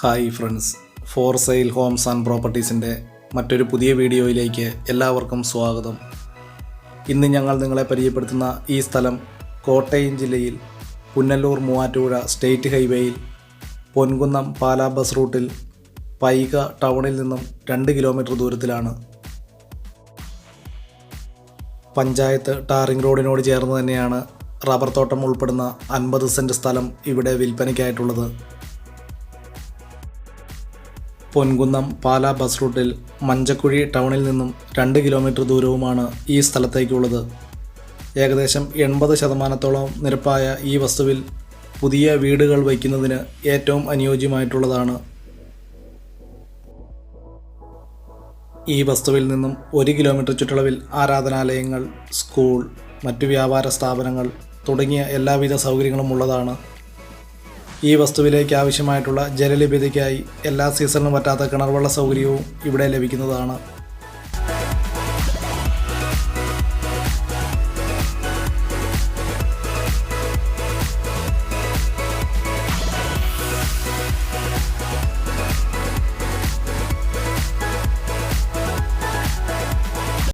Hi friends. For sale homes and പ്രോപ്പർട്ടീസിന്റെ മറ്റൊരു പുതിയ വീഡിയോയിലേക്ക് എല്ലാവർക്കും സ്വാഗതം. ഇന്ന് ഞങ്ങൾ നിങ്ങളെ പരിചയപ്പെടുത്തുന്ന ഈ സ്ഥലം കോട്ടയം ജില്ലയിൽ പുന്നല്ലൂർ മൂവാറ്റുപുഴ സ്റ്റേറ്റ് ഹൈവേയിൽ പൊൻകുന്നം പാലാ ബസ് റൂട്ടിൽ പൈക ടൗണിൽ നിന്നും രണ്ട് കിലോമീറ്റർ ദൂരത്തിലാണ്. പഞ്ചായത്ത് ടാറിംഗ് റോഡിനോട് ചേർന്ന് തന്നെയാണ് റബ്ബർ തോട്ടം ഉൾപ്പെടുന്ന അൻപത് സെന്റ് സ്ഥലം ഇവിടെ വിൽപ്പനയ്ക്കായിട്ടുള്ളത്. പൊൻകുന്നം പാല ബസ് റൂട്ടിൽ മഞ്ചക്കുഴി ടൗണിൽ നിന്നും രണ്ട് കിലോമീറ്റർ ദൂരവുമാണ് ഈ സ്ഥലത്തേക്കുള്ളത്. ഏകദേശം എൺപത് ശതമാനത്തോളം നിരപ്പായ ഈ വസ്തുവിൽ പുതിയ വീടുകൾ വയ്ക്കുന്നതിന് ഏറ്റവും അനുയോജ്യമായിട്ടുള്ളതാണ്. ഈ വസ്തുവിൽ നിന്നും ഒരു കിലോമീറ്റർ ചുറ്റളവിൽ ആരാധനാലയങ്ങൾ സ്കൂൾ മറ്റു വ്യാപാര സ്ഥാപനങ്ങൾ തുടങ്ങിയ എല്ലാവിധ സൗകര്യങ്ങളും ഉള്ളതാണ്. ഈ വസ്തുവിലേക്ക് ആവശ്യമായിട്ടുള്ള ജലലഭ്യതയ്ക്കായി എല്ലാ സീസണിലും പറ്റാത്ത കിണർവെള്ള സൗകര്യവും ഇവിടെ ലഭിക്കുന്നതാണ്.